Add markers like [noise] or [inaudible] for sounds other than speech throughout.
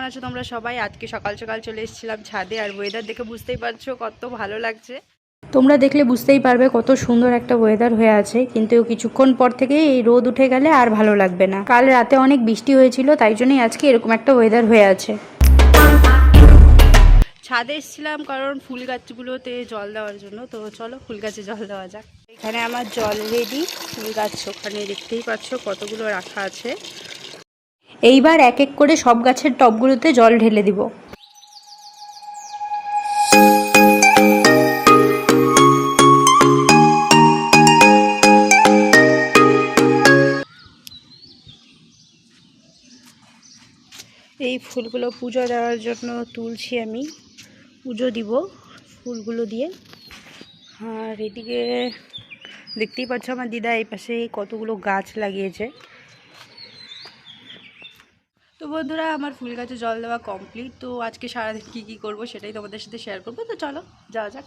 কেমন আছো তোমরা সবাই? আজকে সকাল সকাল চলে এসেছিলাম ছাদে আর ওয়েদার দেখে বুঝতেই পারছ কত ভালো লাগছে। তোমরা দেখলে বুঝতেই পারবে কত সুন্দর একটা ওয়েদার হয়ে আছে কিন্তু কিছুক্ষণ পর থেকে এই রোদ উঠে গেলে আর ভালো লাগবে না। কাল রাতে অনেক বৃষ্টি হয়েছিল তাই জন্যই আজকে এরকম একটা ওয়েদার হয়ে আছে। ছাদে এসেছিলাম কারণ ফুল গাছগুলোতে জল দেওয়ার জন্য তো চলো ফুল গাছে জল দেওয়া যাক। এখানে আমার জল রেডি ফুল গাছ ওখানে দেখতেই পাচ্ছ কতগুলো রাখা আছে। এইবার এক এক করে সব গাছের টবগুলোতে জল ঢেলে দিব। এই ফুলগুলো পুজো দেওয়ার জন্য তুলছি আমি। পুজো দিব ফুলগুলো দিয়ে। আর এদিকে দেখতেই পাচ্ছ আমার দিদা এই পাশে কতগুলো গাছ লাগিয়েছে। বন্ধুরা, আমার ফুল গাছে জল দেওয়া কমপ্লিট তো আজকে সারাদিন কী কী করব সেটাই তোমাদের সাথে শেয়ার করব। তো চলো, যাওয়া যাক।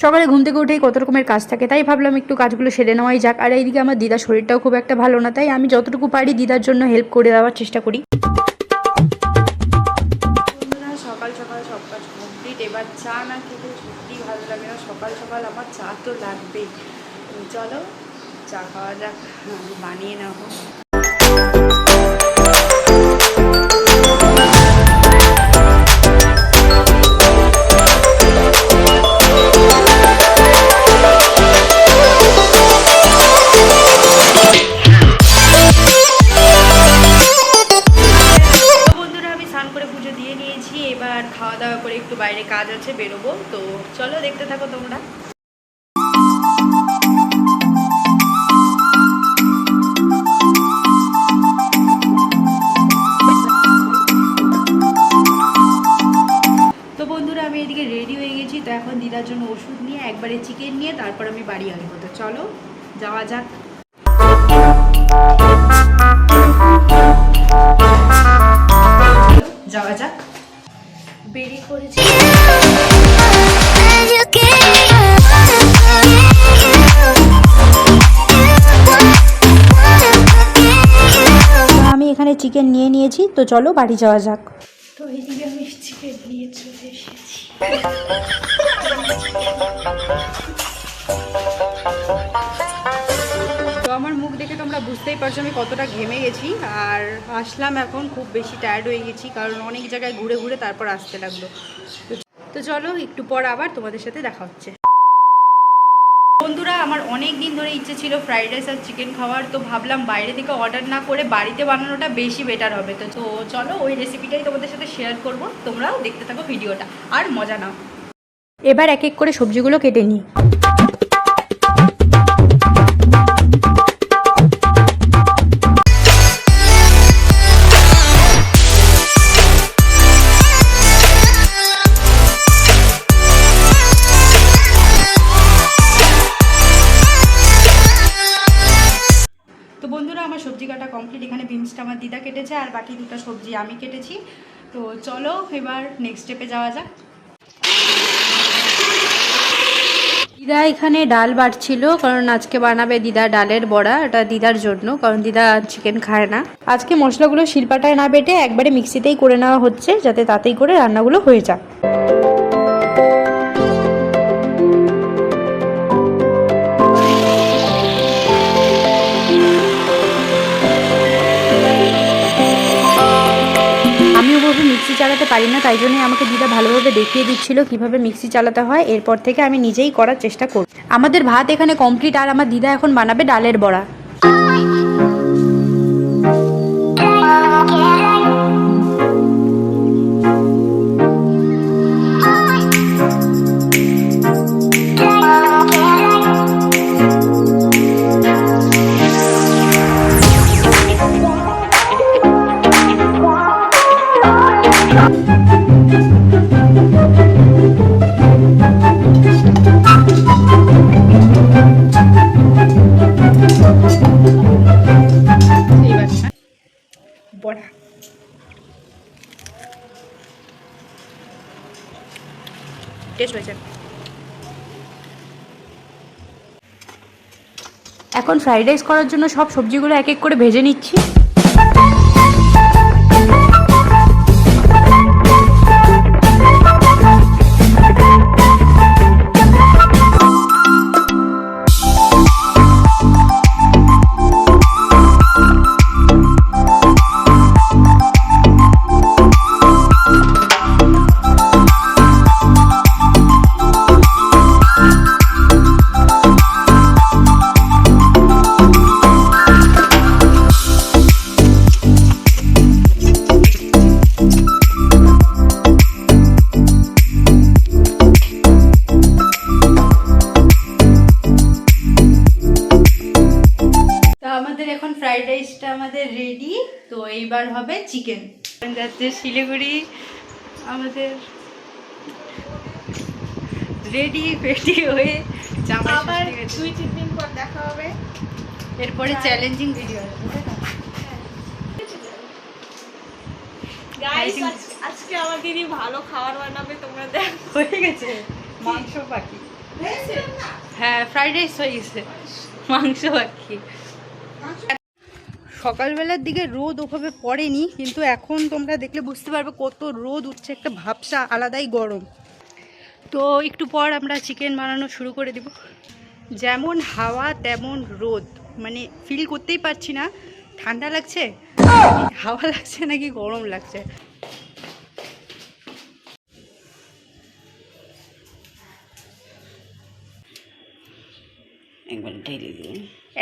সকালে ঘুম থেকে উঠেই কত রকমের কাজ থাকে, তাই ভাবলাম একটু কাজগুলো সেরে নেওয়াই যাক। আর এইদিকে আমার দিদার শরীরটাও খুব একটা ভালো না, তাই আমি যতটুকু পারি দিদার জন্য হেল্প করে দেওয়ার চেষ্টা করি। সকাল সকাল সব কাজ কমপ্লিট এবার চা না খেতে সত্যি ভালো লাগে না। সকাল সকাল আমার চা তো লাগবেই। চলো, চা খাওয়া যাক, বানিয়ে নেব এবার খাওয়া দাওয়া করে একটু বাইরে কাজ আছে, বেরোবো। তো চলো, দেখতে থাকো তোমরা। এদিকে রেডি হয়ে গেছি। তো এখন দিদার জন্য ওষুধ নিয়ে, একবারে চিকেন নিয়ে, তারপর আমি বাড়ি আসব। তো চলো, যাওয়া যাক। বেরিয়ে করেছি আমি এখানে চিকেন নিয়ে নিয়েছি তো চলো বাড়ি যাওয়া যাক। তো এইদিকে আমি চিকেন নিয়ে চলে এসেছি। [laughs] বুঝতেই পারছ, আমি কতটা ঘেমে গেছি আর আসলাম এখন, খুব বেশি টায়ার্ড হয়ে গেছি, কারণ অনেক জায়গায় ঘুরে ঘুরে তারপর আসতে লাগল। তো- চলো, একটু পর আবার তোমাদের সাথে দেখা হচ্ছে। বন্ধুরা, আমার অনেক দিন ধরে ইচ্ছে ছিল ফ্রাইড রাইস আর চিকেন খাওয়ার, তো ভাবলাম বাইরে থেকে অর্ডার না করে বাড়িতে বানানোটা বেশি বেটার হবে। তো তো চলো, ওই রেসিপিটাই তোমাদের সাথে শেয়ার করব, তোমরাও দেখতে থাকো ভিডিওটা, আর মজা নাও। এবার এক এক করে সবজিগুলো কেটে নিই। কমপ্লিট এখানে বিনসটা আমার দিদা কেটেছে আর বাকি দুটো সবজি আমি কেটেছি। তো চলো এবার নেক্সট স্টেপে যাওয়া যাক। দিদা এখানে ডাল বাটছিল, কারণ আজকে বানাবে দিদা ডালের বড়া, এটা দিদার জন্য, কারণ দিদা চিকেন খায় না। আজকে মশলাগুলো শিলপাটায় না বেটে একবারে মিক্সিতেই করে নেওয়া হচ্ছে, যাতে তাতেই করে রান্নাগুলো হয়ে যায়। পারি না, তাই জন্যই আমাকে দিদা ভালোভাবে দেখিয়ে দিচ্ছিল কীভাবে মিক্সি চালাতে হয়। এরপর থেকে আমি নিজেই করার চেষ্টা করব আমাদের ভাত এখানে কমপ্লিট আর আমার দিদা এখন বানাবে ডালের বড়া। বড়া এখন ফ্রাইড রাইস করার জন্য সব সবজিগুলো এক এক করে ভেজে নিচ্ছি। আমাদের রেডি তো এইবার হবে চিকেন যাচ্ছে শিলিগুড়ি আমাদের রেডি ফেডি হয়ে জামা আবার। দুই তিন দিন পর দেখা হবে। এরপরে চ্যালেঞ্জিং ভিডিও. আজকে আমার দিদি ভালো খাবার বানাবে তোমরা দেখো। হয়ে গেছে। মাংস বাকি হ্যাঁ ফ্রাইড রাইস হয়ে গেছে। মাংস বাকি সকালবেলার দিকে রোদ ওভাবে পড়েনি, কিন্তু এখন তোমরা দেখলে বুঝতে পারবে কত রোদ উঠছে, একটা ভাবসা আলাদাই গরম। তো একটু পর আমরা চিকেন বানানো শুরু করে দিব। যেমন হাওয়া, তেমন রোদ। মানে ফিল করতেই পারছি না। ঠান্ডা লাগছে? হাওয়া লাগছে নাকি গরম লাগছে? একবার ঢেলে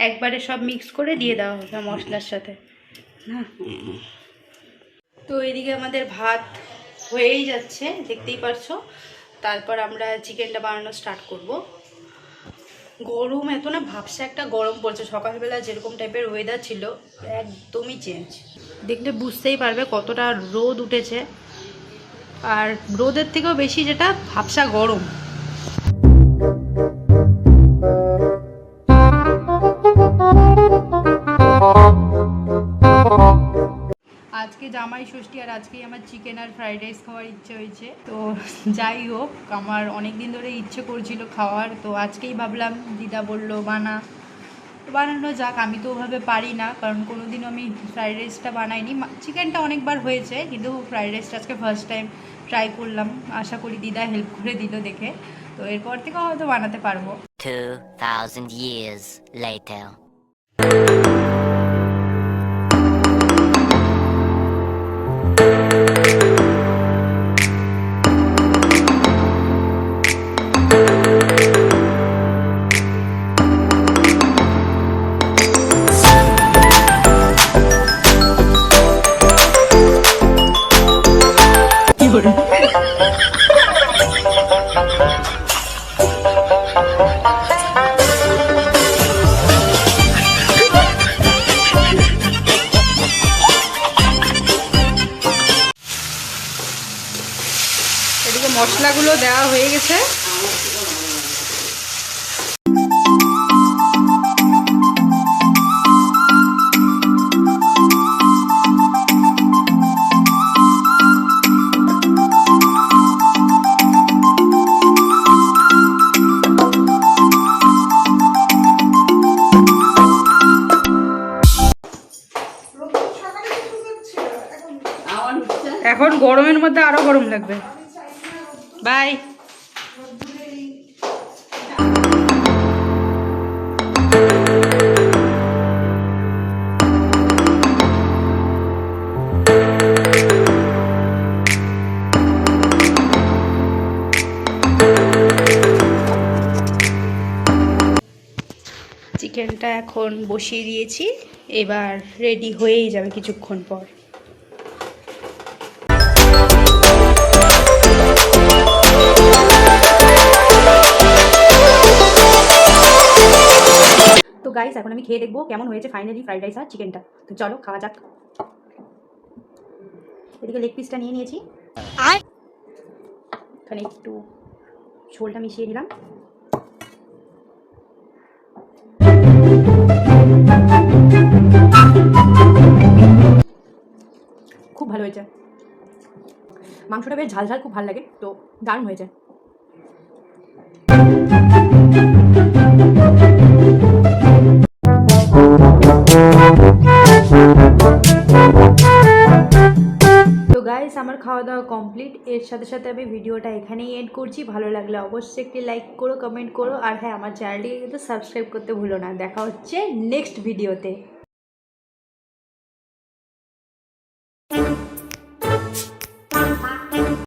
একবারে সব মিক্স করে দিয়ে দেওয়া হবে মশলার সাথে। না। তো এদিকে আমাদের ভাত হয়েই যাচ্ছে দেখতেই পারছ। তারপর আমরা চিকেনটা বানানো স্টার্ট করব। গরম এত না ভাবসা একটা গরম পড়ছে। সকালবেলা যেরকম টাইপের ওয়েদার ছিল একদমই চেঞ্জ দেখলে বুঝতেই পারবে কতটা রোদ উঠেছে। আর রোদের থেকেও বেশি যেটা ভাবসা গরম। জামাই ষষ্ঠী আর আজকেই আমার চিকেন আর ফ্রাইড রাইস খাওয়ার ইচ্ছে হয়েছে। তো যাই হোক আমার অনেক দিন ধরে ইচ্ছে করছিল খাওয়ার তো আজকেই ভাবলাম দিদা বলল বানা। বানানো যাক আমি তো ওভাবে পারি না কারণ কোনো দিনও আমি ফ্রাইড রাইসটা বানাইনি। চিকেনটা অনেকবার হয়েছে কিন্তু ফ্রাইড রাইসটা আজকে ফার্স্ট টাইম ট্রাই করলাম। আশা করি দিদা হেল্প করে দিল দেখে। তো এরপর থেকে হয়তো বানাতে পারব। 2,000 years later. দেওয়া হয়ে গেছে। এখন গরমের মধ্যে আরও গরম লাগবে। বাই। চিকেনটা এখন বসিয়ে দিয়েছি। এবার রেডি হয়েই যাবে কিছুক্ষণ পর। তো গাইস এখন আমি খেয়ে দেখব কেমন হয়েছে ফাইনালি ফ্রাইড রাইস আর চিকেনটা তো চলো খাওয়া যাক। এদিকে লেগ পিসটা নিয়ে নিয়েছি। এখানে একটু ঝোলটা মিশিয়ে নিলাম খুব ভালো হয়েছে। মাংসটা বেশ ঝাল ঝাল খুব ভালো লাগে। তো দারুণ হয়েছে। গাইস আমার খাওয়া দাওয়া কমপ্লিট এর সাথে সাথে আমি ভিডিওটা এখানেই এড করছি। ভালো লাগলে অবশ্যই একটি লাইক করো কমেন্ট করো। আর হ্যাঁ আমার চ্যানেলটিকে কিন্তু সাবস্ক্রাইব করতে ভুলো না। দেখা হচ্ছে নেক্সট ভিডিওতে